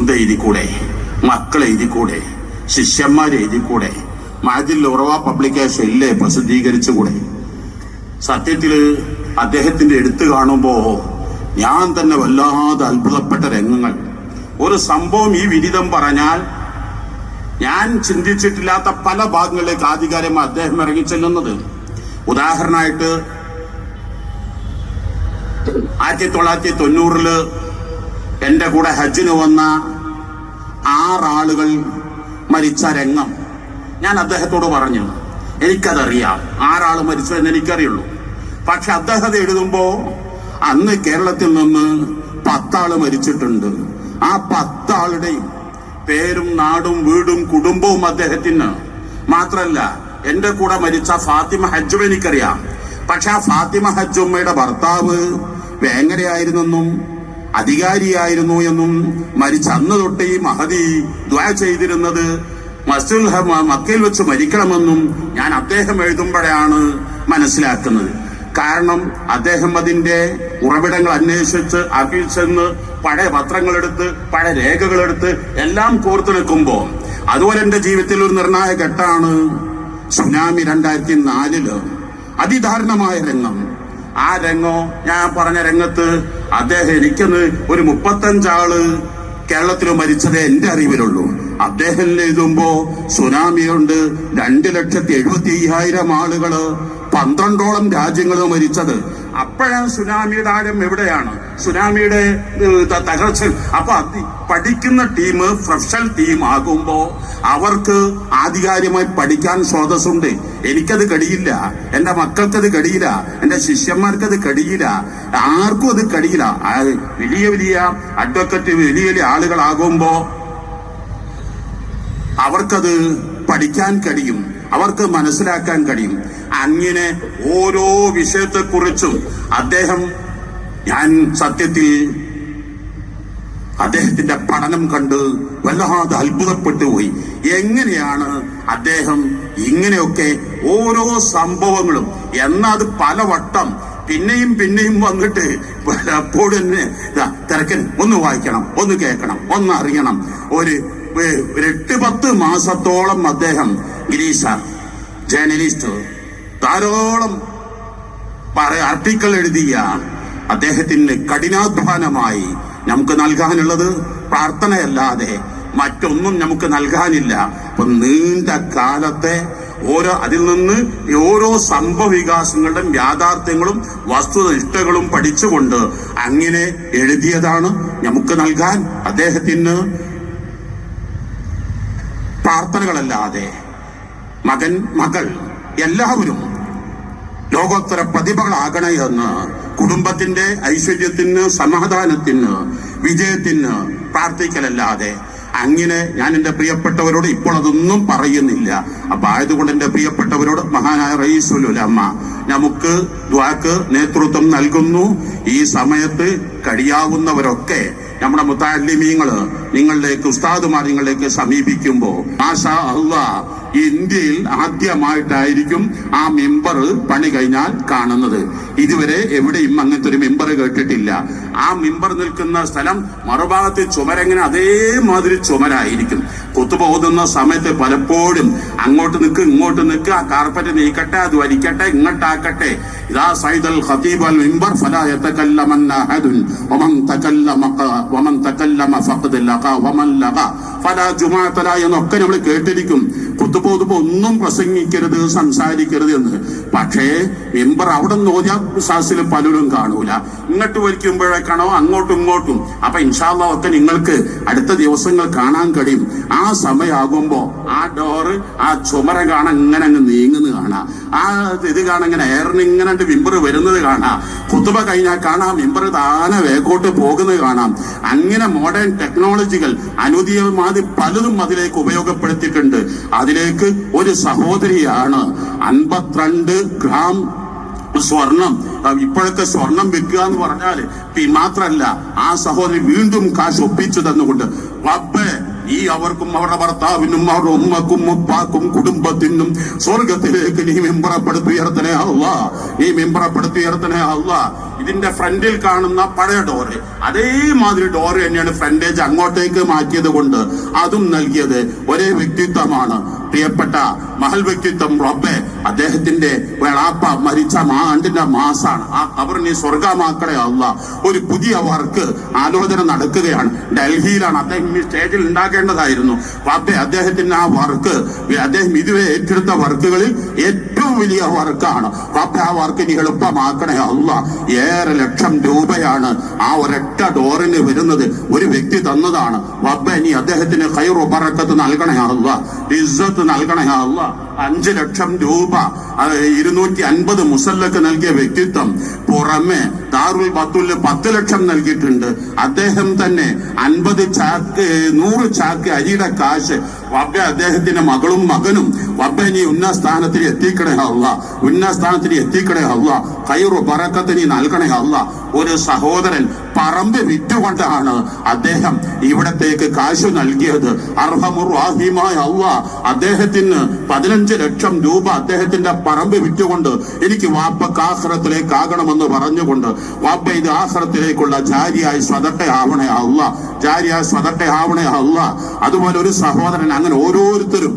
സ്വന്തം എഴുതിക്കൂടെ? മക്കൾ എഴുതിക്കൂടെ? ശിഷ്യന്മാർ എഴുതിക്കൂടെ? മാജിൽ ഉറവ പബ്ലിക്കേഷൻ ഇല്ലേ പ്രസിദ്ധീകരിച്ചുകൂടെ? സത്യത്തിൽ അദ്ദേഹത്തിന്റെ എടുത്തു കാണുമ്പോ ഞാൻ തന്നെ വല്ലാതെ അത്ഭുതപ്പെട്ട രംഗങ്ങൾ. ഒരു സംഭവം ഈ വിരിതം പറഞ്ഞാൽ ഞാൻ ചിന്തിച്ചിട്ടില്ലാത്ത പല ഭാഗങ്ങളിലേക്ക് ആധികാരികമായി അദ്ദേഹം ഇറങ്ങി ചെല്ലുന്നത്. ഉദാഹരണമായിട്ട് ആയിരത്തി തൊള്ളായിരത്തി തൊണ്ണൂറിൽ എന്റെ കൂടെ ഹജ്ജിന് വന്ന ആറാളുകൾ മരിച്ച രംഗം. ഞാൻ അദ്ദേഹത്തോട് പറഞ്ഞു എനിക്കതറിയാം. ആറാൾ മരിച്ചതെന്ന് എനിക്കറിയുള്ളൂ. പക്ഷെ അദ്ദേഹം അത് എഴുതുമ്പോ അന്ന് കേരളത്തിൽ നിന്ന് പത്താൾ മരിച്ചിട്ടുണ്ട്. ആ പത്താളുടെയും പേരും നാടും വീടും കുടുംബവും അദ്ദേഹത്തിന്. മാത്രല്ല എന്റെ കൂടെ മരിച്ച ഫാത്തിമ ഹജ്ജും എനിക്കറിയാം. പക്ഷെ ആ ഫാത്തിമ ഹജ്ജുമ്മയുടെ ഭർത്താവ് വേങ്ങരയായിരുന്നെന്നും അധികാരിയായിരുന്നു എന്നും മരിച്ച അന്ന് തൊട്ട് ഈ മഹതി ദ്വാ ചെയ്തിരുന്നത് മക്കയിൽ വെച്ച് മരിക്കണമെന്നും ഞാൻ അദ്ദേഹം എഴുതുമ്പോഴാണ് മനസ്സിലാക്കുന്നത്. കാരണം അദ്ദേഹം അതിന്റെ ഉറവിടങ്ങൾ അന്വേഷിച്ച് അതിൽ ചെന്ന് പഴയ പത്രങ്ങളെടുത്ത് പഴയ രേഖകളെടുത്ത് എല്ലാം കോർത്തു നിൽക്കുമ്പോൾ അതുപോലെ എന്റെ ജീവിതത്തിൽ ഒരു നിർണായക ഘട്ടമാണ് സുനാമി രണ്ടായിരത്തി നാലിൽ അതിദാരുണമായ രംഗം. ആ രംഗം ഞാൻ പറഞ്ഞ രംഗത്ത് അദ്ദേഹം എനിക്കൊന്ന് ഒരു മുപ്പത്തഞ്ചാൾ കേരളത്തിൽ മരിച്ചതേ എന്റെ അറിവിലുള്ളൂ. അദ്ദേഹം എഴുതുമ്പോ സുനാമിയുണ്ട് രണ്ട് ലക്ഷത്തി എഴുപത്തി അയ്യായിരം ആളുകൾ പന്ത്രണ്ടോളം രാജ്യങ്ങൾ മരിച്ചത്. അപ്പോഴാണ് സുനാമിയുടെ ആഴം എവിടെയാണ്? സുനാമിയുടെ തകർച്ച. അപ്പൊ പഠിക്കുന്ന ടീം പ്രൊഫഷണൽ ടീം ആകുമ്പോ അവർക്ക് ആധികാരികമായി പഠിക്കാൻ സ്രോതസ്സുണ്ട്. എനിക്കത് കഴിയില്ല എന്റെ മക്കൾക്കത് കഴിയില്ല എന്റെ ശിഷ്യന്മാർക്കത് കഴിയില്ല ആർക്കും അത് കഴിയില്ല വലിയ വലിയ അഡ്വക്കറ്റ് വലിയ വലിയ ആളുകളാകുമ്പോ അവർക്കത് പഠിക്കാൻ കഴിയും. അവർക്ക് മനസ്സിലാക്കാൻ കഴിയും. അങ്ങനെ ഓരോ വിഷയത്തെക്കുറിച്ചും അദ്ദേഹം ഞാൻ സത്യത്തിൽ അദ്ദേഹത്തിന്റെ പഠനം കണ്ട് വല്ലാതെ അത്ഭുതപ്പെട്ടു പോയി. എങ്ങനെയാണ് അദ്ദേഹം ഇങ്ങനെയൊക്കെ ഓരോ സംഭവങ്ങളും എന്നത് പലവട്ടം പിന്നെയും പിന്നെയും വന്നിട്ട് പലപ്പോഴും തന്നെ തിരക്കൻ ഒന്ന് വായിക്കണം ഒന്ന് കേൾക്കണം ഒന്ന് അറിയണം. ഒരു എട്ട് പത്ത് മാസത്തോളം അദ്ദേഹം ഗിരീഷ ജേർണലിസ്റ്റ് ധാരാളം ആർട്ടിക്കൾ എഴുതിയ അദ്ദേഹത്തിന് കഠിനാധ്വാനമായി നമുക്ക് നൽകാനുള്ളത് പ്രാർത്ഥനയല്ലാതെ മറ്റൊന്നും നമുക്ക് നൽകാനില്ല. അപ്പൊ നീണ്ട കാലത്തെ ഓരോ അതിൽ നിന്ന് ഓരോ സംഭവ വികാസങ്ങളുടെയും യാഥാർത്ഥ്യങ്ങളും വസ്തുനിഷ്ഠകളും പഠിച്ചുകൊണ്ട് അങ്ങനെ എഴുതിയതാണ് നമുക്ക് നൽകാൻ അദ്ദേഹത്തിന് പ്രാർത്ഥനകളല്ലാതെ മകൻ മകൾ എല്ലാവരും ലോകോത്തര പ്രതിഭകളാകണേ എന്ന് കുടുംബത്തിന്റെ ഐശ്വര്യത്തിന് സമാധാനത്തിന് വിജയത്തിന് പ്രാർത്ഥിക്കലല്ലാതെ അങ്ങനെ ഞാൻ എന്റെ പ്രിയപ്പെട്ടവരോട് ഇപ്പോൾ അതൊന്നും പറയുന്നില്ല. അപ്പൊ ആയതുകൊണ്ട് എന്റെ പ്രിയപ്പെട്ടവരോട് മഹാനായ റയീസുലുലമ്മ നമുക്ക് ദ്വാക്ക് നേതൃത്വം നൽകുന്നു. ഈ സമയത്ത് കഴിയാവുന്നവരൊക്കെ നമ്മുടെ മുത്താലിമീങ്ങൾ നിങ്ങളിലേക്ക് ഉസ്താദുമാർ നിങ്ങളിലേക്ക് സമീപിക്കുമ്പോ ആശാ അള്ളാ ഇന്ത്യയിൽ ആദ്യമായിട്ടായിരിക്കും ആ മെമ്പർ പണി കഴിഞ്ഞാൽ കാണുന്നത്. ഇതുവരെ എവിടെയും അങ്ങനത്തെ ഒരു മെമ്പർ കേട്ടിട്ടില്ല. ആ മെമ്പർ നിൽക്കുന്ന സ്ഥലം മറുഭാഗത്ത് ചുമരങ്ങനെ അതേമാതിരി ചുമരായിരിക്കും. കൊത്തുപോകുന്ന സമയത്ത് പലപ്പോഴും അങ്ങോട്ട് നിൽക്ക് ഇങ്ങോട്ട് നിൽക്കുക ആ കാർപ്പറ്റ് നീക്കട്ടെ അത് വലിക്കട്ടെ ഇങ്ങോട്ടാക്കട്ടെ. ഇതാ സൈദൽ ഖതീബ് അൽ മിമ്പർ ഫലാ യതകല്ലമന്ന വമൻ തകല്ലമ വമൻ തകല്ലമ ഫഖദ് ലഖ വമൻ ലഖ ഫലാ ജുമാഅത എന്നൊക്കെ നമ്മൾ കേട്ടിരിക്കും. കുത്തുപോകുമ്പോ ഒന്നും പ്രസംഗിക്കരുത് സംസാരിക്കരുത് എന്ന്. പക്ഷേ മെമ്പർ അവിടെ നിന്ന് ഓതിയ സാസിൽ പലരും കാണൂല. ഇങ്ങോട്ട് വലിക്കുമ്പോഴേക്കാണോ അങ്ങോട്ടും ഇങ്ങോട്ടും. അപ്പൊ ഇൻഷാല്ല ഒക്കെ നിങ്ങൾക്ക് അടുത്ത ദിവസങ്ങൾ കാണാൻ കഴിയും. ആ സമയമാകുമ്പോ ആ ഡോറ് ആ ചുമര കാണാൻ ഇങ്ങനെ അങ്ങ് നീങ്ങുന്നത് കാണാം. ആ ഇത് കാണാൻ ഇങ്ങനെ എയറിന് ഇങ്ങനെ വിമ്പർ വരുന്നത് കാണാം. കുത്തുബ കഴിഞ്ഞാൽ കാണാം വിമ്പർ താനെ വേക്കോട്ട് പോകുന്നത് കാണാം. അങ്ങനെ മോഡേൺ ടെക്നോളജികൾ അനുദീയമാതി പലതും അതിലേക്ക് ഉപയോഗപ്പെടുത്തിയിട്ടുണ്ട്. അതിലേക്ക് ഒരു സഹോദരിയാണ്. അൻപത്തിരണ്ട് ഗ്രാം സ്വർണം ഇപ്പോഴത്തെ സ്വർണം വെക്കുക എന്ന് പറഞ്ഞാൽ മാത്രല്ല ആ സഹോദരി വീണ്ടും കാശ് ഒപ്പിച്ചു തന്നുകൊണ്ട് റബ്ബേ ഈ അവർക്കും അവരുടെ ഭർത്താവിനും അവരുടെ ഉമ്മക്കും ഉപ്പാക്കും കുടുംബത്തിനും സ്വർഗത്തിലേക്ക് നീ മെമ്പറപ്പെടുത്തി ഉയർത്തണേ അല്ല. നീ മെമ്പറപ്പെടുത്തി ഉയർത്തണേ അല്ല. ഇതിന്റെ ഫ്രണ്ടിൽ കാണുന്ന പഴയ ഡോറ്. അതേമാതിരി ഡോറ് തന്നെയാണ് ഫ്രണ്ടേജ് അങ്ങോട്ടേക്ക് മാറ്റിയത് കൊണ്ട് അതും നൽകിയത് ഒരേ വ്യക്തിത്വമാണ്. പ്രിയപ്പെട്ട മഹൽ വ്യക്തിത്വം റബ്ബെ അദ്ദേഹത്തിന്റെ വേളാപ്പ മരിച്ച മാണ്ടിന്റെ മാസാണ്. ആ കബറിനെ സ്വർഗമാക്കണേ അല്ല. ഒരു പുതിയ വർക്ക് ആലോചന നടക്കുകയാണ്. ഡൽഹിയിലാണ്. അദ്ദേഹം ഈ സ്റ്റേജിൽ ഉണ്ടാക്കേണ്ടതായിരുന്നു അദ്ദേഹത്തിന്റെ ആ വർക്ക് അദ്ദേഹം ഇതുവരെ ഏറ്റെടുത്ത വർക്കുകളിൽ വലിയ വർക്കാണ് റബ്ബെ ആ വർക്ക് ഇനി എളുപ്പമാക്കണേ അല്ല ഏറെ ലക്ഷം രൂപയാണ് ആ ഒരൊറ്റ ഡോറിന് വരുന്നത് ഒരു വ്യക്തി തന്നതാണ്. റബ്ബെ ഇനി അദ്ദേഹത്തിന് ഖൈറു ബറക്കത്ത് നൽകണേ അല്ല ഇസ്സത്ത് നൽകണേ അല്ല അഞ്ച് ലക്ഷം രൂപ ഇരുന്നൂറ്റി അൻപത് മുസല്ലക്ക് നൽകിയ വ്യക്തിത്വം പുറമെ ദാറുൽ ബത്തുൽ പത്ത് ലക്ഷം നൽകിയിട്ടുണ്ട്. അദ്ദേഹം തന്നെ അൻപത് ചാക്ക് നൂറ് ചാക്ക് അരിയുടെ കാശ് വബ്ബ അദ്ദേഹത്തിന്റെ മകളും മകനും വബ്ബ നീ ഉന്ന സ്ഥാനത്തിൽ എത്തിക്കണേ അല്ല ഉന്ന സ്ഥാനത്തിൽ എത്തിക്കണേ അല്ല കൈറു പറക്കത്തിന് നൽകണേ അല്ല ഒരു സഹോദരൻ പറമ്പ് വിറ്റുകൊണ്ടാണ് അദ്ദേഹം ഇവിടത്തേക്ക് കാശു നൽകിയത്. അർഹമുറാഹിമായ അള്ള അദ്ദേഹത്തിന് പതിനഞ്ച് ലക്ഷം രൂപ അദ്ദേഹത്തിന്റെ പറമ്പ് വിറ്റുകൊണ്ട് എനിക്ക് വാപ്പക്ക് ആഹ്റത്തിലേക്ക് ആകണമെന്ന് പറഞ്ഞുകൊണ്ട് വാപ്പ ഇത് ആഹ്റത്തിലേക്കുള്ള ജാരിയായി സ്വതട്ടെ ആവണേ അല്ല ജാരിയായി സ്വതട്ടെ ആവണേ അല്ല അതുപോലെ ഒരു സഹോദരൻ അങ്ങനെ ഓരോരുത്തരും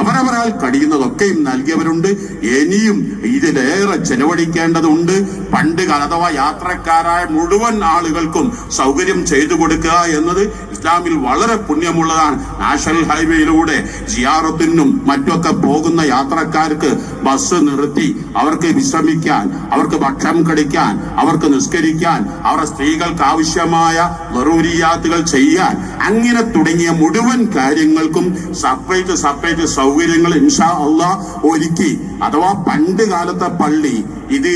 അവരവരാൽ കഴിയുന്നതൊക്കെയും നൽകിയവരുണ്ട്. ഇനിയും ഇതിലേറെ ചെലവഴിക്കേണ്ടതുണ്ട്. പണ്ട് അഥവാ യാത്രക്കാരായ മുഴുവൻ ആളുകൾക്കും സൗകര്യം ചെയ്തു കൊടുക്കുക എന്നത് ഇസ്ലാമിൽ വളരെ പുണ്യമുള്ളതാണ്. നാഷണൽ ഹൈവേയിലൂടെ ജിയാറത്തിനും മറ്റൊക്കെ പോകുന്ന യാത്രക്കാർക്ക് ബസ് നിർത്തി അവർക്ക് വിശ്രമിക്കാൻ അവർക്ക് ഭക്ഷണം കടിക്കാൻ അവർക്ക് നിസ്കരിക്കാൻ അവരുടെ സ്ത്രീകൾക്ക് ആവശ്യമായ വെറൂരിയാത്തുകൾ ചെയ്യാൻ അങ്ങനെ തുടങ്ങിയ മുഴുവൻ കാര്യങ്ങൾക്കും സെപ്പറേറ്റ് സെപ്പറേറ്റ് സൗകര്യങ്ങൾ ഇൻഷാ അള്ളാ ഒരുക്കി. അഥവാ പണ്ട് കാലത്തെ പള്ളി ഇത്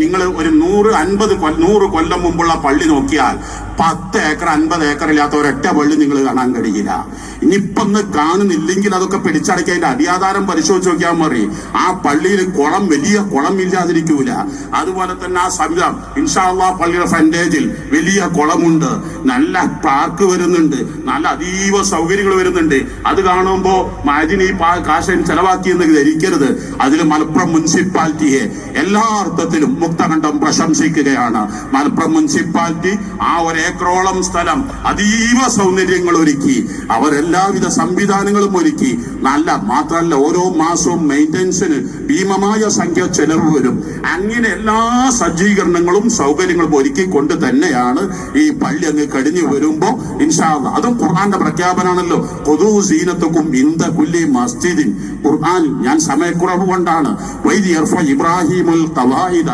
നിങ്ങൾ ഒരു നൂറ് അൻപത് നൂറ് കൊല്ലം മുമ്പുള്ള പള്ളി നോക്കിയാൽ പത്ത് ഏക്കർ അൻപത് ഏക്കർ ഇല്ലാത്ത ഒരൊറ്റ പള്ളി നിങ്ങൾ കാണാൻ കഴിയില്ല. ഇനിയിപ്പൊ ഒന്ന് കാണുന്നില്ലെങ്കിൽ അതൊക്കെ പിടിച്ചടക്കി അതിന്റെ അടിയാധാരം പരിശോധിച്ച് നോക്കിയാൽ മതി. ആ പള്ളിയിൽ കുളം വലിയ കുളം ഇല്ലാതിരിക്കൂല. അതുപോലെ തന്നെ ആ സംവിധാനം ഇൻഷാള്ള പള്ളിയുടെ ഫ്രണ്ടേജിൽ വലിയ കുളമുണ്ട്. നല്ല പാർക്ക് വരുന്നുണ്ട്. നല്ല അതീവ സൗകര്യങ്ങൾ വരുന്നുണ്ട്. അത് കാണുമ്പോ മാജിന് ഈ കാശൻ കാശ് ചെലവാക്കിയെന്ന് ധരിക്കരുത്. അതിൽ മലപ്പുറം മുനിസിപ്പാലിറ്റിയെ എല്ലാ അർത്ഥത്തിലും മുക്തകണ്ഠം പ്രശംസിക്കുകയാണ്. മലപ്പുറം മുനിസിപ്പാലിറ്റി ആ ഒരു ഏക്കറോളം സ്ഥലം അതീവ സൗന്ദര്യങ്ങൾ ഒരുക്കി. അവരെല്ലാവിധ സംവിധാനങ്ങളും ഒരുക്കി. നല്ല മാത്രമല്ല ഓരോ മാസവും മെയിന്റനൻസിന് ഭീമമായ സംഖ്യ ചെലവ് വരും. അങ്ങനെ എല്ലാ സജ്ജീകരണങ്ങളും സൗകര്യങ്ങളും ഒരുക്കിക്കൊണ്ട് തന്നെയാണ് ഈ പള്ളി അങ്ങ് കഴിഞ്ഞു വരുമ്പോ ഇൻഷാല്ല അതും ഖുർആന്റെ പ്രഖ്യാപനമാണല്ലോ പൊതു സീനത്തുക്കും ഇന്ത കുല്ലി മസ്ജിദിൻ. ഖുർആൻ ഞാൻ സമയക്കുറവ് കൊണ്ടാണ്. വൈദി യർഫ ഇബ്രാഹിമുൽ ഖവായിദ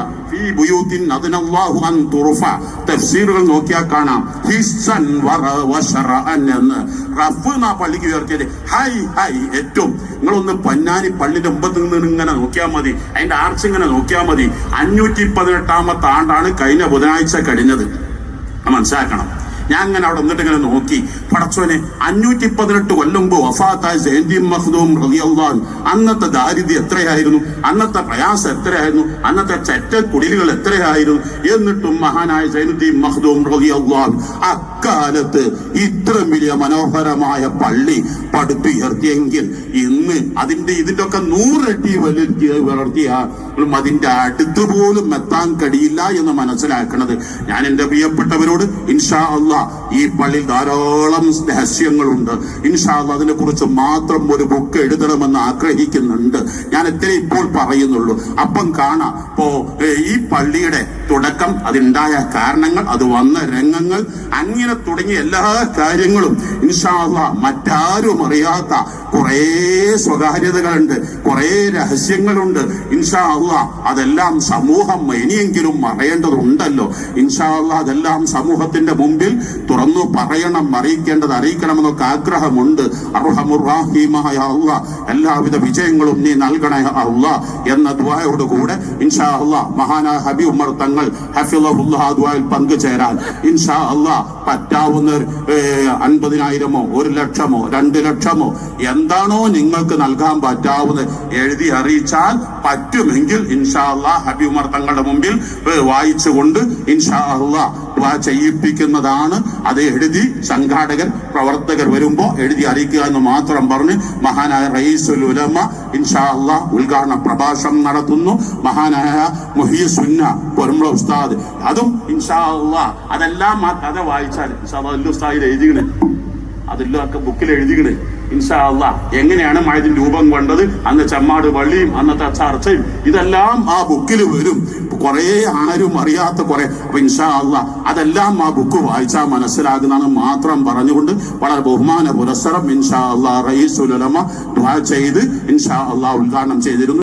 തഫ്സീറുകൾ നോക്കിയാൽ കാണാം. എന്ന്. റഫ് എന്നാ പള്ളിക്ക് ഉയർത്തിയത്? ഹൈ ഹൈ ഏറ്റവും. നിങ്ങളൊന്ന് പൊന്നാനി പള്ളിന്റെ മുമ്പത്ത് നിന്ന് ഇങ്ങനെ നോക്കിയാൽ മതി. അതിന്റെ ആർച്ച് ഇങ്ങനെ നോക്കിയാൽ മതി. അഞ്ഞൂറ്റി പതിനെട്ടാമത്തെ ആണ്ടാണ് കഴിഞ്ഞ ബുധനാഴ്ച കഴിഞ്ഞത്. മനസ്സിലാക്കണം. ഞാൻ അങ്ങനെ അവിടെ നിന്നിട്ട് ഇങ്ങനെ നോക്കി. പടച്ചോനെ അഞ്ഞൂറ്റി പതിനെട്ട് കൊല്ലം മുമ്പ് വഫാത്തായ ജയന്തി മഹ്ദൂം റളിയല്ലാഹു അന്നത്തെ ദാരിദ്ര്യം എത്രയായിരുന്നു? അന്നത്തെ പ്രയാസം എത്രയായിരുന്നു? അന്നത്തെ ചറ്റ കുടിലുകൾ എത്രയായിരുന്നു? എന്നിട്ടും മഹാനായ ജൈനുദ്ദീൻ മഹ്ദൂം റളിയല്ലാഹു അക്കാലത്ത് ഇത്രയും വലിയ മനോഹരമായ പള്ളി പടുത്തുയർത്തിയെങ്കിൽ ഇന്ന് അതിന്റെ ഇതിന്റെ ഒക്കെ നൂറട്ടി വലിയ വളർത്തിയ അതിന്റെ അടുത്ത് പോലും എത്താൻ കഴിയില്ല എന്ന് മനസ്സിലാക്കണത് ഞാൻ എന്റെ പ്രിയപ്പെട്ടവരോട് ഇൻഷാ അല്ല ഈ പള്ളിയിൽ ധാരാളം രഹസ്യങ്ങളുണ്ട്. ഇൻഷാ അല്ല അതിനെ കുറിച്ച് മാത്രം ഒരു ബുക്ക് എഴുതണമെന്ന് ആഗ്രഹിക്കുന്നുണ്ട്. ഞാൻ എത്ര ഇപ്പോൾ പറയുന്നുള്ളൂ. അപ്പം കാണാം. ഇപ്പോ ഈ പള്ളിയുടെ തുടക്കം അതുണ്ടായ കാരണങ്ങൾ അത് വന്ന രംഗങ്ങൾ അങ്ങനെ തുടങ്ങിയ എല്ലാ കാര്യങ്ങളും ഇൻഷാ അള്ളാ മറ്റാരും അറിയാത്ത കുറേ സ്വകാര്യതകളുണ്ട് കുറേ രഹസ്യങ്ങളുണ്ട്. ഇൻഷാ അള്ളാ അതെല്ലാം സമൂഹം ഇനിയെങ്കിലും അറിയേണ്ടതുണ്ടല്ലോ. ഇൻഷാ അള്ളാ അതെല്ലാം സമൂഹത്തിന്റെ മുമ്പിൽ തുറന്നു പറയണം അറിയിക്കേണ്ടത് അറിയിക്കണമെന്നൊക്കെ ആഗ്രഹമുണ്ട്. അർഹമുറാഹിമായ അള്ളാ എല്ലാവിധ വിജയങ്ങളും നീ നൽകണേ അള്ളാ എന്ന ദ്വായോട് കൂടെ ഇൻഷാ അള്ളാ മഹാനായ ഹബി ഉമർ തങ്ങൾ ദ്വായിൽ പങ്കുചേരാൻ ഇൻഷാ അള്ളാ പറ്റാവുന്ന അൻപതിനായിരമോ ഒരു ലക്ഷമോ രണ്ട് ലക്ഷമോ എന്താണോ നിങ്ങൾക്ക് നൽകാൻ പറ്റാവുന്ന എഴുതി അറിയിച്ചാൽ പറ്റുമെങ്കിൽ ഇൻഷാ അള്ളാഹ് ഹബി തങ്ങളുടെ മുമ്പിൽ വായിച്ചുകൊണ്ട് ഇൻഷാ അള്ളാ ദുആ ചെയ്യിപ്പിക്കുന്നതാണ്. അത് എഴുതി സംഘാടകർ പ്രവർത്തകർ വരുമ്പോ എഴുതി അറിയിക്കുക എന്ന് മാത്രം പറഞ്ഞ് മഹാനായ റയീസുൽ ഉലമ ഇൻഷാ അള്ളാ ഉദ്ഘാടന പ്രഭാഷണം നടത്തുന്നു. മഹാനായ മുഹീസുന്ന പൊരുമ്പള ഉസ്താദ്. അതും ഇൻഷാ അള്ളാ അതെല്ലാം ആ കഥ വായിച്ചാൽ ഇൻഷാ ഉസ്താദിൽ എഴുതിക്കണേ. അതെല്ലാം ഒക്കെ ബുക്കിൽ എഴുതിക്കണേ. ഇൻഷാ അള്ളാ എങ്ങനെയാണ് മഴതിൻ രൂപം കൊണ്ടത്? അന്ന് ചമ്മാട് വള്ളിയും അന്നത്തെ ചർച്ചയും ഇതെല്ലാം ആ ബുക്കിൽ വരും. കുറെ ആരും അറിയാത്ത കുറെ. അപ്പൊ ഇൻഷാ അള്ളാ അതെല്ലാം ആ ബുക്ക് വായിച്ചാൽ മനസ്സിലാകുന്നതാണ് മാത്രം പറഞ്ഞുകൊണ്ട് വളരെ ബഹുമാന പുരസ്സരം ഇൻഷാ അള്ളാ റയീസുലമ ചെയ്ത് ഇൻഷാ അള്ളാ ഉദ്ഘാടനം ചെയ്തിരുന്നു.